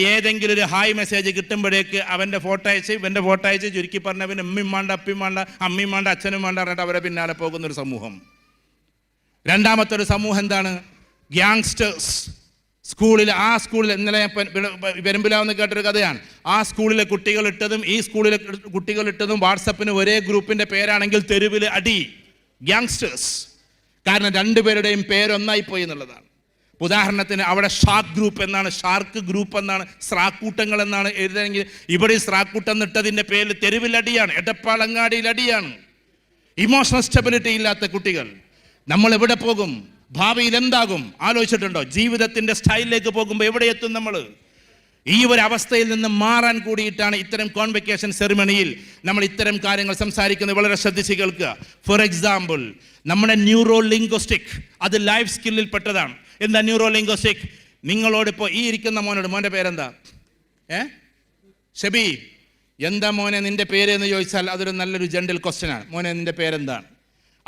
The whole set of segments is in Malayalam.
ഏതെങ്കിലും ഒരു ഹായ് മെസ്സേജ് കിട്ടുമ്പോഴേക്ക് അവന്റെ ഫോട്ടോ അയച്ച് ഇവന്റെ ഫോട്ടോ അയച്ച് ചുരുക്കി പറഞ്ഞ പിന്നെ ഉമ്മയും വേണ്ട അപ്പയും വേണ്ട അമ്മയും വേണ്ട അച്ഛനും വേണ്ട പറഞ്ഞിട്ട് അവരെ പിന്നാലെ പോകുന്ന ഒരു സമൂഹം. രണ്ടാമത്തെ ഒരു സമൂഹം എന്താണ്? ഗ്യാങ്സ്റ്റേഴ്സ്. സ്കൂളിൽ ആ സ്കൂളിൽ ഇന്നലെ പെരുമ്പിലാവെന്ന് കേട്ടൊരു കഥയാണ്. ആ സ്കൂളിലെ കുട്ടികൾ ഇട്ടതും ഈ സ്കൂളിലെ കുട്ടികൾ ഇട്ടതും വാട്സപ്പിന് ഒരേ ഗ്രൂപ്പിന്റെ പേരാണെങ്കിൽ തെരുവിൽ അടി. ഗ്യാങ്സ്റ്റേഴ്സ്. കാരണം രണ്ടുപേരുടെയും പേരൊന്നായി പോയി എന്നുള്ളതാണ്. ഉദാഹരണത്തിന് അവിടെ ഷാർക്ക് ഗ്രൂപ്പ് എന്നാണ് ഷാർക്ക് ഗ്രൂപ്പ് എന്നാണ് സ്രാക്കൂട്ടങ്ങൾ എന്നാണ് എഴുതണമെങ്കിൽ ഇവിടെ സ്രാക്കൂട്ടം നിട്ടതിന്റെ പേരിൽ തെരുവിലടിയാണ് എടപ്പാളങ്ങാടിയിലടിയാണ്. ഇമോഷണൽ സ്റ്റെബിലിറ്റി ഇല്ലാത്ത കുട്ടികൾ. നമ്മൾ എവിടെ പോകും? ഭാവിയിൽ എന്താകും? ആലോചിച്ചിട്ടുണ്ടോ? ജീവിതത്തിന്റെ സ്റ്റൈലിലേക്ക് പോകുമ്പോൾ എവിടെ എത്തും നമ്മൾ? ഈ ഒരു അവസ്ഥയിൽ നിന്ന് മാറാൻ കൂടിയിട്ടാണ് ഇത്തരം കോൺവെക്കേഷൻ സെറിമണിയിൽ നമ്മൾ ഇത്തരം കാര്യങ്ങൾ സംസാരിക്കുന്നത്. വളരെ ശ്രദ്ധിച്ച് കേൾക്കുക. ഫോർ എക്സാമ്പിൾ നമ്മുടെ ന്യൂറോ ലിംഗ്വസ്റ്റിക് അത് ലൈഫ് സ്കില്ലിൽ പെട്ടതാണ്. എന്താ ന്യൂറോ ലിംഗ്വസ്റ്റിക് നിങ്ങളോട് ഇപ്പോൾ ഈ ഇരിക്കുന്ന മോനോട് മോന്റെ പേരെന്താ? ഏ? ഷബീബ് എന്താ മോനെ നിന്റെ പേര് എന്ന് ചോദിച്ചാൽ അതൊരു നല്ലൊരു ജനറൽ ക്വസ്റ്റ്യനാണ് മോനെ നിന്റെ പേരെന്താണ്?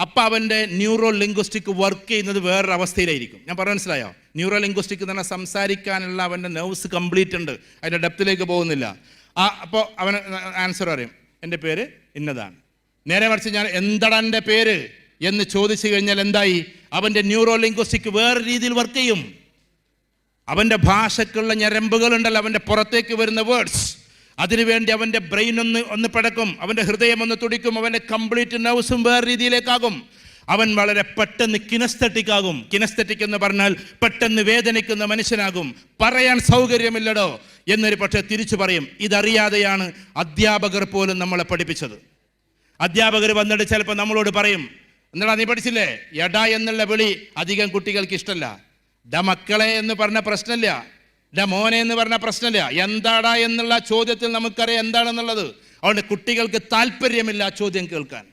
അപ്പം അവന്റെ ന്യൂറോ ലിംഗ്വസ്റ്റിക് വർക്ക് ചെയ്യുന്നത് വേറൊരു അവസ്ഥയിലായിരിക്കും. ഞാൻ പറഞ്ഞു മനസ്സിലായോ? ന്യൂറോ ലിംഗ്വസ്റ്റിക് എന്ന് പറഞ്ഞാൽ സംസാരിക്കാനുള്ള അവന്റെ നെർവ്സ് കംപ്ലീറ്റ് ഉണ്ട്. അതിന്റെ ഡെപ്തിലേക്ക് പോകുന്നില്ല. ആ അപ്പോൾ അവൻ ആൻസർ പറയും. എന്റെ പേര് ഇന്നതാണ്. നേരെ മറിച്ച് ഞാൻ എന്തടാ എന്റെ പേര്? എന്ന് ചോദിച്ചു കഴിഞ്ഞാൽ എന്തായി? അവന്റെ ന്യൂറോ ലിംഗ്വസ്റ്റിക് വേറെ രീതിയിൽ വർക്ക് ചെയ്യും. അവന്റെ ഭാഷയ്ക്കുള്ള ഞരമ്പുകളുണ്ടല്ലോ അവന്റെ പുറത്തേക്ക് വരുന്ന വേർഡ്സ് അതിനുവേണ്ടി അവന്റെ ബ്രെയിൻ ഒന്ന് ഒന്ന് പടക്കും അവന്റെ ഹൃദയം ഒന്ന് തുടിക്കും അവന്റെ കംപ്ലീറ്റ് നൗസും വേറെ രീതിയിലേക്കാകും. അവൻ വളരെ പെട്ടെന്ന് കിനസ്തറ്റിക് ആകും. കിനസ്തറ്റിക് എന്ന് പറഞ്ഞാൽ പെട്ടെന്ന് വേദനിക്കുന്ന മനുഷ്യനാകും. പറയാൻ സൗകര്യമില്ലടോ എന്നൊരു പക്ഷേ തിരിച്ചു പറയും. ഇതറിയാതെയാണ് അധ്യാപകർ പോലും നമ്മളെ പഠിപ്പിച്ചത്. അധ്യാപകർ വന്നിട്ട് ചിലപ്പോൾ നമ്മളോട് പറയും എന്നാ നീ പഠിച്ചില്ലേ? എടാ എന്നുള്ള വിളി അധികം കുട്ടികൾക്ക് ഇഷ്ടമല്ല ഡ മക്കളെ എന്ന് പറഞ്ഞ പ്രശ്നമില്ല ഡ മോനെ എന്ന് പറഞ്ഞ പ്രശ്നമില്ല എന്താടാ എന്നുള്ള ചോദ്യത്തിൽ നമുക്കറിയാം എന്താണെന്നുള്ളത്. അതുകൊണ്ട് കുട്ടികൾക്ക് താല്പര്യമില്ല ആ ചോദ്യം കേൾക്കാൻ.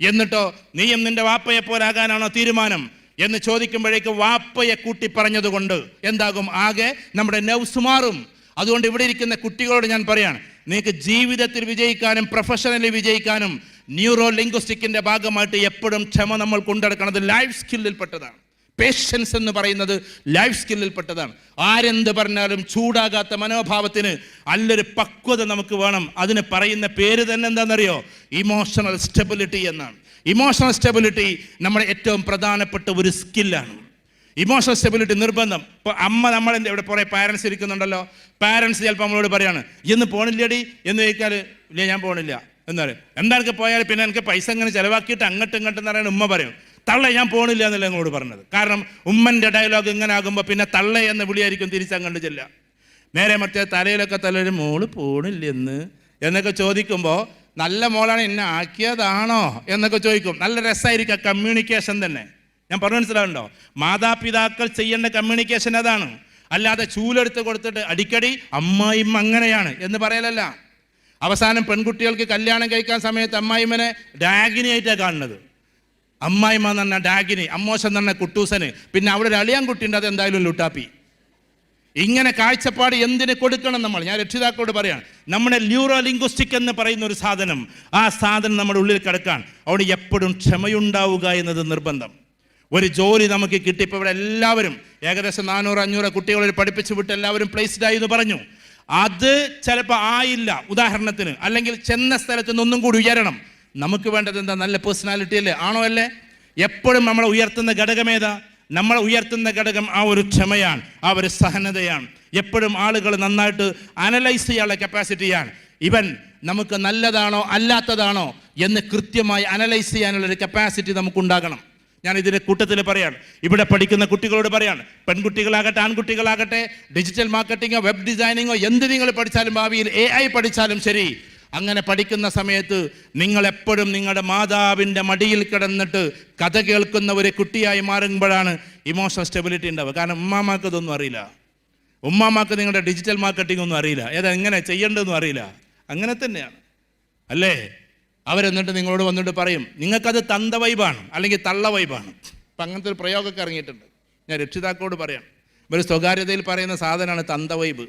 എന്നിട്ടോ നീയും നിന്റെ വാപ്പയെ പോരാകാനാണോ തീരുമാനം? എന്ന് ചോദിക്കുമ്പോഴേക്ക് വാപ്പയെ കൂട്ടി പറഞ്ഞതുകൊണ്ട് എന്താകും? ആകെ നമ്മുടെ നെവ്സ് മാറും. അതുകൊണ്ട് ഇവിടെ ഇരിക്കുന്ന കുട്ടികളോട് ഞാൻ പറയാണ് നിങ്ങൾക്ക് ജീവിതത്തിൽ വിജയിക്കാനും പ്രൊഫഷണലി വിജയിക്കാനും ന്യൂറോ ലിംഗ്വിസ്റ്റിക്കിന്റെ ഭാഗമായിട്ട് എപ്പോഴും ക്ഷമ നമ്മൾ കൊണ്ടെടുക്കുന്നത് ലൈഫ് സ്കില്ലിൽപ്പെട്ടതാണ് പേഷ്യൻസ് എന്ന് പറയുന്നത് ലൈഫ് സ്കില്ലിൽപ്പെട്ടതാണ് ആരെന്ത് പറഞ്ഞാലും ചൂടാകാത്ത മനോഭാവത്തിന് നല്ലൊരു പക്വത നമുക്ക് വേണം. അതിന് പറയുന്ന പേര് തന്നെ എന്താണെന്നറിയോ? ഇമോഷണൽ സ്റ്റെബിലിറ്റി എന്നാണ്. ഇമോഷണൽ സ്റ്റെബിലിറ്റി നമ്മുടെ ഏറ്റവും പ്രധാനപ്പെട്ട ഒരു സ്കില്ലാണ് ഇമോഷണൽ സ്റ്റെബിലിറ്റി നിർബന്ധം. ഇപ്പോൾ അമ്മ നമ്മളെ ഇവിടെ കുറേ പാരൻസ് ഇരിക്കുന്നുണ്ടല്ലോ. പാരൻസ് ചിലപ്പോൾ നമ്മളോട് പറയാണ് ഇന്ന് പോണില്ലടി? എന്ന് ചോദിച്ചാൽ ഇല്ല ഞാൻ പോണില്ല. എന്ന് പറയും. എന്താണെങ്കിൽ പോയാൽ പിന്നെ എനിക്ക് പൈസ ഇങ്ങനെ ചിലവാക്കിയിട്ട് അങ്ങോട്ടും ഇങ്ങോട്ടും എന്ന് പറയുന്നത് ഉമ്മ പറയും. തള്ള ഞാൻ പോണില്ല എന്നല്ല നിങ്ങളോട് പറഞ്ഞത്. കാരണം ഉമ്മന്റെ ഡയലോഗ് ഇങ്ങനെ ആകുമ്പോൾ പിന്നെ തള്ള എന്ന വിളിയായിരിക്കും തിരിച്ചങ്ങോട്ട് ചെല്ലുക. നേരെ മറ്റേ തലയിലൊക്കെ തലൊരു മോൾ പോണില്ലെന്ന്? എന്നൊക്കെ ചോദിക്കുമ്പോൾ നല്ല മോളാണ് എന്നെ ആക്കിയതാണോ? എന്നൊക്കെ ചോദിക്കും. നല്ല രസമായിരിക്കും കമ്മ്യൂണിക്കേഷൻ തന്നെ. ഞാൻ പറഞ്ഞു മനസ്സിലാവുണ്ടോ മാതാപിതാക്കൾ ചെയ്യേണ്ട കമ്മ്യൂണിക്കേഷൻ അതാണ്. അല്ലാതെ ചൂലെടുത്ത് കൊടുത്തിട്ട് അടിക്കടി അമ്മായിമ്മ അങ്ങനെയാണ് എന്ന് പറയലല്ല. അവസാനം പെൺകുട്ടികൾക്ക് കല്യാണം കഴിക്കാൻ സമയത്ത് അമ്മായിമ്മനെ ഡാഗിനിയായിട്ടാണ് കാണുന്നത്. അമ്മായിമ്മ എന്ന് പറഞ്ഞ ഡാഗിനി അമ്മോശം എന്ന് പറഞ്ഞ കുട്ടൂസന്. പിന്നെ അവിടെ ഒരു അളിയാൻ കുട്ടിയുണ്ട് അത് എന്തായാലും ലുട്ടാപ്പി. ഇങ്ങനെ കാഴ്ചപ്പാട് എന്തിന് കൊടുക്കണം നമ്മൾ? ഞാൻ രക്ഷിതാക്കളോട് പറയാം നമ്മുടെ ന്യൂറോ ലിംഗ്വിസ്റ്റിക് എന്ന് പറയുന്ന ഒരു സാധനം ആ സാധനം നമ്മുടെ ഉള്ളിൽ കിടക്കാൻ. അവിടെ എപ്പോഴും ക്ഷമയുണ്ടാവുക എന്നത് നിർബന്ധം. ഒരു ജോലി നമുക്ക് കിട്ടി ഇപ്പോൾ ഇവിടെ എല്ലാവരും ഏകദേശം നാനൂറ് അഞ്ഞൂറ് കുട്ടികളെ പഠിപ്പിച്ചു വിട്ട് എല്ലാവരും പ്ലേസ്ഡ് ആയി എന്ന് പറഞ്ഞു. അത് ചിലപ്പോൾ ആയില്ല ഉദാഹരണത്തിന്. അല്ലെങ്കിൽ ചെന്ന സ്ഥലത്ത് നിന്ന് കൂടി ഉയരണം. നമുക്ക് വേണ്ടത് എന്താ? നല്ല പേഴ്സണാലിറ്റി അല്ലേ? ആണോ അല്ലേ? എപ്പോഴും നമ്മളെ ഉയർത്തുന്ന ഘടകമേതാ നമ്മളെ ഉയർത്തുന്ന ഘടകം ആ ഒരു ക്ഷമയാണ് ആ ഒരു സഹനതയാണ്. എപ്പോഴും ആളുകൾ നന്നായിട്ട് അനലൈസ് ചെയ്യാനുള്ള കപ്പാസിറ്റിയാണ് ഇവൻ നമുക്ക് നല്ലതാണോ അല്ലാത്തതാണോ എന്ന് കൃത്യമായി അനലൈസ് ചെയ്യാനുള്ള ഒരു കപ്പാസിറ്റി നമുക്കുണ്ടാകണം ഞാൻ ഇതിന്റെ കൂട്ടത്തിൽ പറയാണ്. ഇവിടെ പഠിക്കുന്ന കുട്ടികളോട് പറയാണ്. പെൺകുട്ടികളാകട്ടെ ആൺകുട്ടികളാകട്ടെ ഡിജിറ്റൽ മാർക്കറ്റിങ്ങോ വെബ് ഡിസൈനിങ്ങോ എന്ത് നിങ്ങൾ പഠിച്ചാലും ഭാവിയിൽ എ ഐ പഠിച്ചാലും ശരി. അങ്ങനെ പഠിക്കുന്ന സമയത്ത് നിങ്ങൾ എപ്പോഴും നിങ്ങളുടെ മാതാവിന്റെ മടിയിൽ കിടന്നിട്ട് കഥ കേൾക്കുന്ന ഒരു കുട്ടിയായി മാറുമ്പോഴാണ് ഇമോഷണൽ സ്റ്റെബിലിറ്റി ഉണ്ടാവുക. കാരണം ഉമ്മാമാക്ക് ഇതൊന്നും അറിയില്ല. ഉമ്മാമാക്ക് നിങ്ങളുടെ ഡിജിറ്റൽ മാർക്കറ്റിംഗ് ഒന്നും അറിയില്ല. ഏതാ എങ്ങനെ ചെയ്യേണ്ടതെന്നും അറിയില്ല. അങ്ങനെ തന്നെയാണ്. അല്ലേ? അവരെന്നിട്ട് നിങ്ങളോട് വന്നിട്ട് പറയും നിങ്ങൾക്കത് തന്ത വൈബാണ് അല്ലെങ്കിൽ തള്ള വൈബാണ്. അപ്പം അങ്ങനത്തെ ഒരു പ്രയോഗമൊക്കെ ഇറങ്ങിയിട്ടുണ്ട്. ഞാൻ രക്ഷിതാക്കളോട് പറയാം ഒരു സ്വകാര്യതയിൽ പറയുന്ന സാധനമാണ് തന്ത വൈബ്.